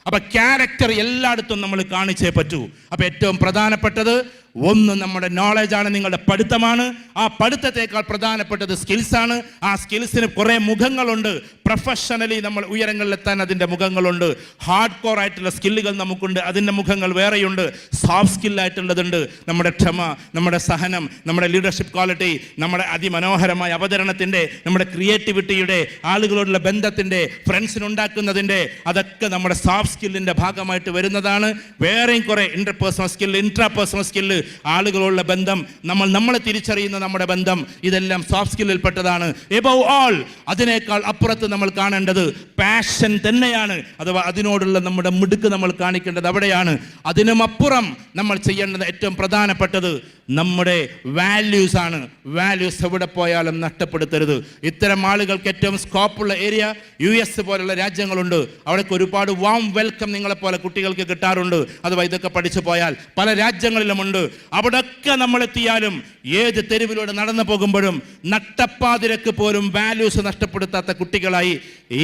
അപ്പൊ ക്യാരക്ടർ എല്ലായിടത്തും നമ്മൾ കാണിച്ചേ പറ്റൂ. അപ്പൊ ഏറ്റവും പ്രധാനപ്പെട്ടത് ഒന്ന് നമ്മുടെ നോളജാണ് നിങ്ങളുടെ പഠിത്തമാണ്. ആ പഠിത്തത്തെക്കാൾ പ്രധാനപ്പെട്ടത് സ്കിൽസാണ് ആ സ്കിൽസിന് കുറേ മുഖങ്ങളുണ്ട്. പ്രൊഫഷണലി നമ്മൾ ഉയരങ്ങളിലെത്താൻ അതിന്റെ മുഖങ്ങളുണ്ട്. ഹാർഡ് കോർ ആയിട്ടുള്ള സ്കില്ലുകൾ നമുക്കുണ്ട്. അതിന്റെ മുഖങ്ങൾ വേറെയുണ്ട്. സോഫ്റ്റ് സ്കില്ലായിട്ടുള്ളതുണ്ട് നമ്മുടെ ക്ഷമ നമ്മുടെ സഹനം നമ്മുടെ ലീഡർഷിപ്പ് ക്വാളിറ്റി നമ്മുടെ അതിമനോഹരമായ അവതരണത്തിന്റെ നമ്മുടെ ക്രിയേറ്റിവിറ്റിയുടെ ആളുകളോടുള്ള ബന്ധത്തിന്റെ ഫ്രണ്ട്സിനുണ്ടാക്കുന്നതിന്റെ അതൊക്കെ നമ്മുടെ സോഫ്റ്റ് സ്കില്ലിന്റെ ഭാഗമായിട്ട് വരുന്നതാണ്. വേറെയും കുറേ interpersonal skill intrapersonal skill ആളുകളുള്ള ബന്ധം നമ്മൾ നമ്മളെ തിരിച്ചറിയുന്ന നമ്മുടെ ബന്ധം ഇതെല്ലാം സോഫ്റ്റ് സ്കില്ലിൽപ്പെട്ടതാണ് എബവ് ഓൾ അതിനേക്കാൾ അപ്പുറത്ത് നമ്മൾ കാണേണ്ടത് പാഷൻ തന്നെയാണ്. അഥവാ അതിനോടുള്ള നമ്മുടെ മിടുക്ക് നമ്മൾ കാണിക്കേണ്ടത് അവിടെയാണ്. അതിനുമപ്പുറം നമ്മൾ ചെയ്യേണ്ടത് ഏറ്റവും പ്രധാനപ്പെട്ടത് നമ്മുടെ വാല്യൂസ് ആണ്. വാല്യൂസ് എവിടെ പോയാലും നഷ്ടപ്പെടുത്തരുത്. ഇത്തരം ആളുകൾക്ക് ഏറ്റവും സ്കോപ്പുള്ള ഏരിയ യു എസ് പോലുള്ള രാജ്യങ്ങളുണ്ട്. അവിടേക്ക് ഒരുപാട് വാം വെൽക്കം നിങ്ങളെപ്പോലെ കുട്ടികൾക്ക് കിട്ടാറുണ്ട്. അഥവാ ഇതൊക്കെ പഠിച്ചു പോയാൽ പല രാജ്യങ്ങളിലുമുണ്ട്. അവിടെയൊക്കെ നമ്മളെത്തിയാലും ഏത് തെരുവിലൂടെ നടന്നു പോകുമ്പോഴും നട്ടപ്പാതിരക്ക് പോലും വാല്യൂസ് നഷ്ടപ്പെടുത്താത്ത കുട്ടികളായി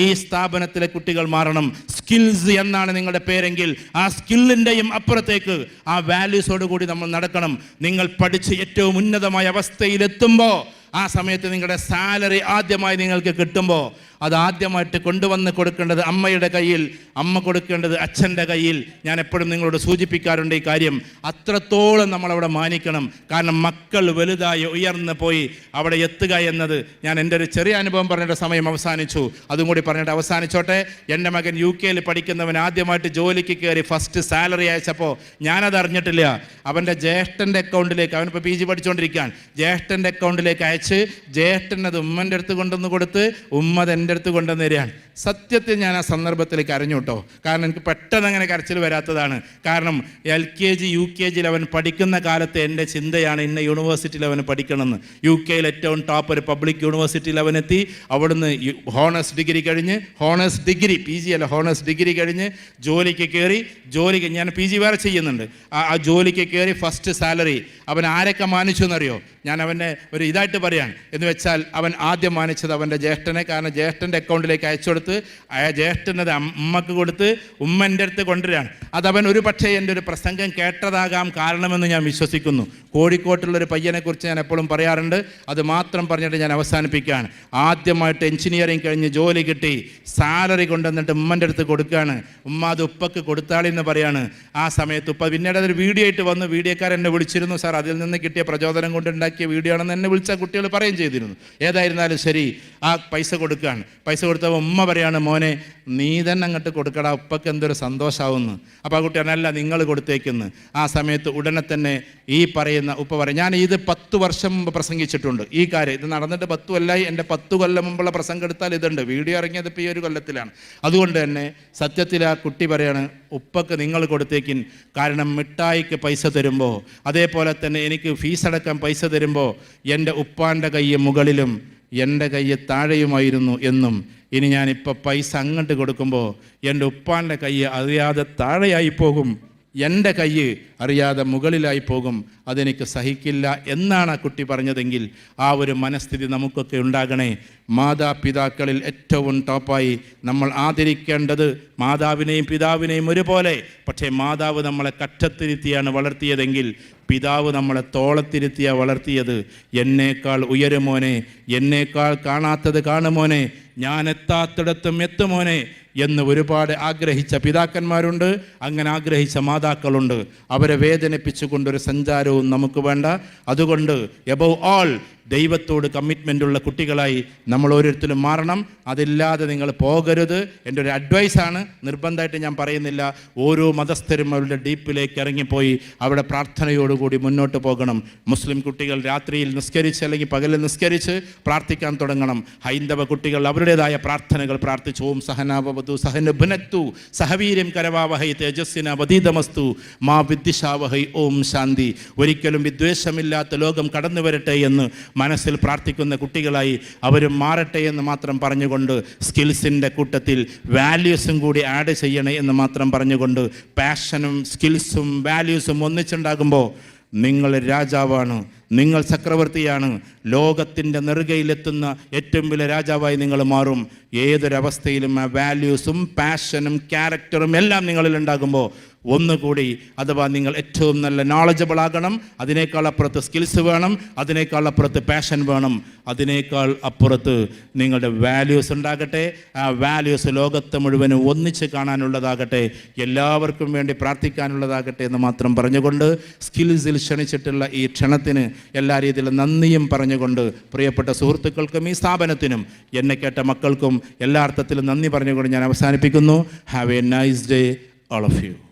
ഈ സ്ഥാപനത്തിലെ കുട്ടികൾ മാറണം. സ്കിൽസ് എന്നാണ് നിങ്ങളുടെ പേരെങ്കിൽ ആ സ്കില്ലിന്റെയും അപ്പുറത്തേക്ക് ആ വാല്യൂസോട് കൂടി നമ്മൾ നടക്കണം. നിങ്ങൾ പഠിച്ച് ഏറ്റവും ഉന്നതമായ അവസ്ഥയിലെത്തുമ്പോൾ ആ സമയത്ത് നിങ്ങളുടെ സാലറി ആദ്യമായി നിങ്ങൾക്ക് കിട്ടുമ്പോൾ അത് ആദ്യമായിട്ട് കൊണ്ടുവന്ന് കൊടുക്കേണ്ടത് അമ്മയുടെ കയ്യിൽ അമ്മ കൊടുക്കേണ്ടത് അച്ഛന്റെ കയ്യിൽ. ഞാൻ എപ്പോഴും നിങ്ങളോട് സൂചിപ്പിക്കാറുണ്ട് ഈ കാര്യം. അത്രത്തോളം നമ്മളവിടെ മാനിക്കണം. കാരണം മക്കൾ വലുതായി ഉയർന്നു പോയി അവിടെ എത്തുക എന്നത് ഞാൻ എന്റെ ഒരു ചെറിയ അനുഭവം പറഞ്ഞിട്ട് സമയം അവസാനിച്ചു. അതും കൂടി പറഞ്ഞിട്ട് അവസാനിച്ചോട്ടെ. എന്റെ മകൻ യു കെയിൽ പഠിക്കുന്നവൻ ആദ്യമായിട്ട് ജോലിക്ക് കയറി ഫസ്റ്റ് സാലറി അയച്ചപ്പോൾ ഞാനത് അറിഞ്ഞിട്ടില്ല. അവന്റെ ജ്യേഷ്ഠന്റെ അക്കൗണ്ടിലേക്ക് അവനിപ്പോൾ പി ജി പഠിച്ചുകൊണ്ടിരിക്കുകയാണ് ജ്യേഷ്ഠന്റെ അക്കൗണ്ടിലേക്ക് അയച്ച് ജ്യേഷ്ഠൻ അത് ഉമ്മന്റെ അടുത്ത് കൊണ്ടുവന്ന് കൊടുത്ത് ഉമ്മ എന്റെ അടുത്ത് കൊണ്ടുവന്നു തരികയാണ് സത്യത്തിൽ ഞാൻ ആ സന്ദർഭത്തിലേക്ക് അറിഞ്ഞു കേട്ടോ. കാരണം എനിക്ക് പെട്ടെന്ന് അങ്ങനെ കരച്ചിൽ വരാത്തതാണ്. കാരണം L K G U K ജിയിൽ അവൻ പഠിക്കുന്ന കാലത്ത് എന്റെ ചിന്തയാണ് ഇന്ന യൂണിവേഴ്സിറ്റിയിൽ അവൻ പഠിക്കണമെന്ന്. യു കെയിൽ ഏറ്റവും ടോപ്പ് ഒരു പബ്ലിക് യൂണിവേഴ്സിറ്റിയിൽ അവനെത്തി അവിടുന്ന് ഹോണേഴ്സ് ഡിഗ്രി കഴിഞ്ഞ് ഹോണേഴ്സ് ഡിഗ്രി പി ജി അല്ല ഹോണേഴ്സ് ഡിഗ്രി കഴിഞ്ഞ് ജോലിക്ക് കയറി ജോലിക്ക് ഞാൻ പി ജി വേറെ ചെയ്യുന്നുണ്ട്. ആ ആ ജോലിക്ക് കയറി ഫസ്റ്റ് സാലറി അവൻ ആരൊക്കെ മാനിച്ചു എന്നറിയോ? ഞാൻ അവന്റെ ഒരു ഇതായിട്ട് പറയാൻ എന്ന് വെച്ചാൽ അവൻ ആദ്യം മാനിച്ചത് അവന്റെ ജ്യേഷ്ഠനെ. കാരണം ജ്യേഷ്ഠന്റെ അക്കൗണ്ടിലേക്ക് അയച്ചു ആ ജ്യേഷ്ഠനത് അമ്മയ്ക്ക് കൊടുത്ത് ഉമ്മന്റെ അടുത്ത് കൊണ്ടുവരികയാണ്. അതവൻ ഒരു പക്ഷേ എന്റെ ഒരു പ്രസംഗം കേട്ടതാകാം കാരണമെന്ന് ഞാൻ വിശ്വസിക്കുന്നു. കോഴിക്കോട്ടുള്ള ഒരു പയ്യനെക്കുറിച്ച് ഞാൻ എപ്പോഴും പറയാറുണ്ട്. അത് മാത്രം പറഞ്ഞിട്ട് ഞാൻ അവസാനിപ്പിക്കുകയാണ്. ആദ്യമായിട്ട് എഞ്ചിനീയറിംഗ് കഴിഞ്ഞ് ജോലി കിട്ടി. സാലറി കൊണ്ടുവന്നിട്ട് ഉമ്മന്റെ അടുത്ത് കൊടുക്കുകയാണ്. ഉമ്മ അത് ഉപ്പക്ക് കൊടുത്താളെന്ന് പറയാണ്. ആ സമയത്ത് ഉപ്പ പിന്നീട് അതൊരു വീഡിയോ ആയിട്ട് വന്ന്. വീഡിയോക്കാർ എന്നെ വിളിച്ചിരുന്നു. സാർ അതിൽ നിന്ന് കിട്ടിയ പ്രചോദനം കൊണ്ടുണ്ടാക്കിയ വീഡിയോ ആണെന്ന് എന്നെ വിളിച്ച കുട്ടികൾ പറയുകയും ചെയ്തിരുന്നു. ഏതായിരുന്നാലും ശരി ആ പൈസ കൊടുക്കുകയാണ്. പൈസ കൊടുത്തപ്പോൾ ഉമ്മ പറയാണ് മോനെ നീ തന്നെ അങ്ങോട്ട് കൊടുക്കടാ ഉപ്പക്ക് എന്തൊരു സന്തോഷമാവുന്നു അപ്പോൾ ആ കുട്ടി അല്ല നിങ്ങൾ കൊടുത്തേക്കുന്നു. ആ സമയത്ത് ഉടനെ തന്നെ ഈ പറയുന്ന ഉപ്പ പറയും ഞാൻ ഇത് പത്ത് വർഷം മുമ്പ് പ്രസംഗിച്ചിട്ടുണ്ട്. ഈ കാര്യം ഇത് നടന്നിട്ട് പത്തു കൊല്ലായി എന്റെ പത്ത് കൊല്ലം മുമ്പുള്ള പ്രസംഗം എടുത്താൽ ഇതുണ്ട്. വീഡിയോ ഇറങ്ങിയത് ഇപ്പോൾ ഈ ഒരു കൊല്ലത്തിലാണ്. അതുകൊണ്ട് തന്നെ സത്യത്തിൽ ആ കുട്ടി പറയാണ് ഉപ്പക്ക് നിങ്ങൾ കൊടുത്തേക്കിൻ കാരണം മിഠായിക്ക് പൈസ തരുമ്പോൾ അതേപോലെ തന്നെ എനിക്ക് ഫീസ് അടക്കാൻ പൈസ തരുമ്പോൾ എന്റെ ഉപ്പാന്റെ കൈ മുകളിലും എന്റെ കൈ താഴെയുമായിരുന്നു എന്നും ഇനി ഞാനിപ്പോൾ പൈസ അങ്ങോട്ട് കൊടുക്കുമ്പോൾ എന്റെ ഉപ്പാന്റെ കൈ അറിയാതെ താഴെയായി പോകും. എന്റെ കൈ അറിയാതെ മുകളിലായി പോകും. അതെനിക്ക് സഹിക്കില്ല എന്നാണ് ആ കുട്ടി പറഞ്ഞതെങ്കിൽ ആ ഒരു മനസ്ഥിതി നമുക്കൊക്കെ ഉണ്ടാകണേ. മാതാപിതാക്കളിൽ ഏറ്റവും ടോപ്പായി നമ്മൾ ആദരിക്കേണ്ടത് മാതാവിനെയും പിതാവിനെയും ഒരുപോലെ. പക്ഷേ മാതാവ് നമ്മളെ കറ്റത്തിരുത്തിയാണ് വളർത്തിയതെങ്കിൽ പിതാവ് നമ്മളെ തോളത്തിരുത്തിയാ വളർത്തിയത്. എന്നേക്കാൾ ഉയരുമോനെ എന്നേക്കാൾ കാണാത്തത് കാണുമോനെ ഞാൻ എത്താത്തിടത്തും എത്തുമോനെ എന്ന് ഒരുപാട് ആഗ്രഹിച്ച പിതാക്കന്മാരുണ്ട്. അങ്ങനെ ആഗ്രഹിച്ച മാതാക്കളുണ്ട്. അവരെ വേദനിപ്പിച്ചുകൊണ്ടൊരു സഞ്ചാരവും നമുക്ക് വേണ്ട. അതുകൊണ്ട് എബവ് ആൾ ദൈവത്തോട് കമ്മിറ്റ്മെന്റ് ഉള്ള കുട്ടികളായി നമ്മൾ ഓരോരുത്തരും മാറണം. അതില്ലാതെ നിങ്ങൾ പോകരുത്. എന്റെ ഒരു അഡ്വൈസാണ് നിർബന്ധമായിട്ട് ഞാൻ പറയുന്നില്ല. ഓരോ മതസ്ഥരും അവരുടെ ഡീപ്പിലേക്ക് ഇറങ്ങിപ്പോയി. അവിടെ പ്രാർത്ഥനയോടുകൂടി മുന്നോട്ട് പോകണം. മുസ്ലിം കുട്ടികൾ രാത്രിയിൽ നിസ്കരിച്ച് അല്ലെങ്കിൽ പകലിൽ നിസ്കരിച്ച് പ്രാർത്ഥിക്കാൻ തുടങ്ങണം. ഹൈന്ദവ കുട്ടികൾ അവരുടേതായ പ്രാർത്ഥനകൾ പ്രാർത്ഥിച്ചു. ഓം സഹനാവതു സഹനുഭനത്തു സഹവീര്യം കരവാവഹൈ തേജസ്സിന വതീതമസ്തു മാ വിദ്യശാവഹൈ ഓം ശാന്തി. ഒരിക്കലും വിദ്വേഷമില്ലാത്ത ലോകം കടന്നു വരട്ടെ എന്ന് മനസ്സിൽ പ്രാർത്ഥിക്കുന്ന കുട്ടികളായി അവരും മാറട്ടെ എന്ന് മാത്രം പറഞ്ഞുകൊണ്ട് സ്കിൽസിന്റെ കൂട്ടത്തിൽ വാല്യൂസും കൂടി ആഡ് ചെയ്യണേ എന്ന് മാത്രം പറഞ്ഞുകൊണ്ട് പാഷനും സ്കിൽസും വാല്യൂസും ഒന്നിച്ചുണ്ടാകുമ്പോൾ നിങ്ങൾ രാജാവാണ് നിങ്ങൾ ചക്രവർത്തിയാണ്. ലോകത്തിന്റെ നെറുകയിലെത്തുന്ന ഏറ്റവും വലിയ രാജാവായി നിങ്ങൾ മാറും. ഏതൊരവസ്ഥയിലും ആ വാല്യൂസും പാഷനും ക്യാരക്ടറും എല്ലാം നിങ്ങളിൽ ഉണ്ടാകുമ്പോൾ ഒന്നുകൂടി അഥവാ നിങ്ങൾ ഏറ്റവും നല്ല നോളജബിൾ ആകണം അതിനേക്കാൾ അപ്പുറത്ത് സ്കിൽസ് വേണം അതിനേക്കാൾ അപ്പുറത്ത് പാഷൻ വേണം അതിനേക്കാൾ അപ്പുറത്ത് നിങ്ങളുടെ വാല്യൂസ് ഉണ്ടാകട്ടെ. ആ വാല്യൂസ് ലോകത്തെ മുഴുവനും ഒന്നിച്ച് കാണാനുള്ളതാകട്ടെ എല്ലാവർക്കും വേണ്ടി പ്രാർത്ഥിക്കാനുള്ളതാകട്ടെ എന്ന് മാത്രം പറഞ്ഞുകൊണ്ട് സ്കിൽസിൽ ക്ഷണിച്ചിട്ടുള്ള ഈ ക്ഷണത്തിന് എല്ലാ രീതിയിലും നന്ദിയും പറഞ്ഞുകൊണ്ട് പ്രിയപ്പെട്ട സുഹൃത്തുക്കൾക്കും ഈ സ്ഥാപനത്തിനും എന്നെ കേട്ട മക്കൾക്കും എല്ലാ അർത്ഥത്തിലും നന്ദി പറഞ്ഞുകൊണ്ട് ഞാൻ അവസാനിപ്പിക്കുന്നു. Have a nice day all of you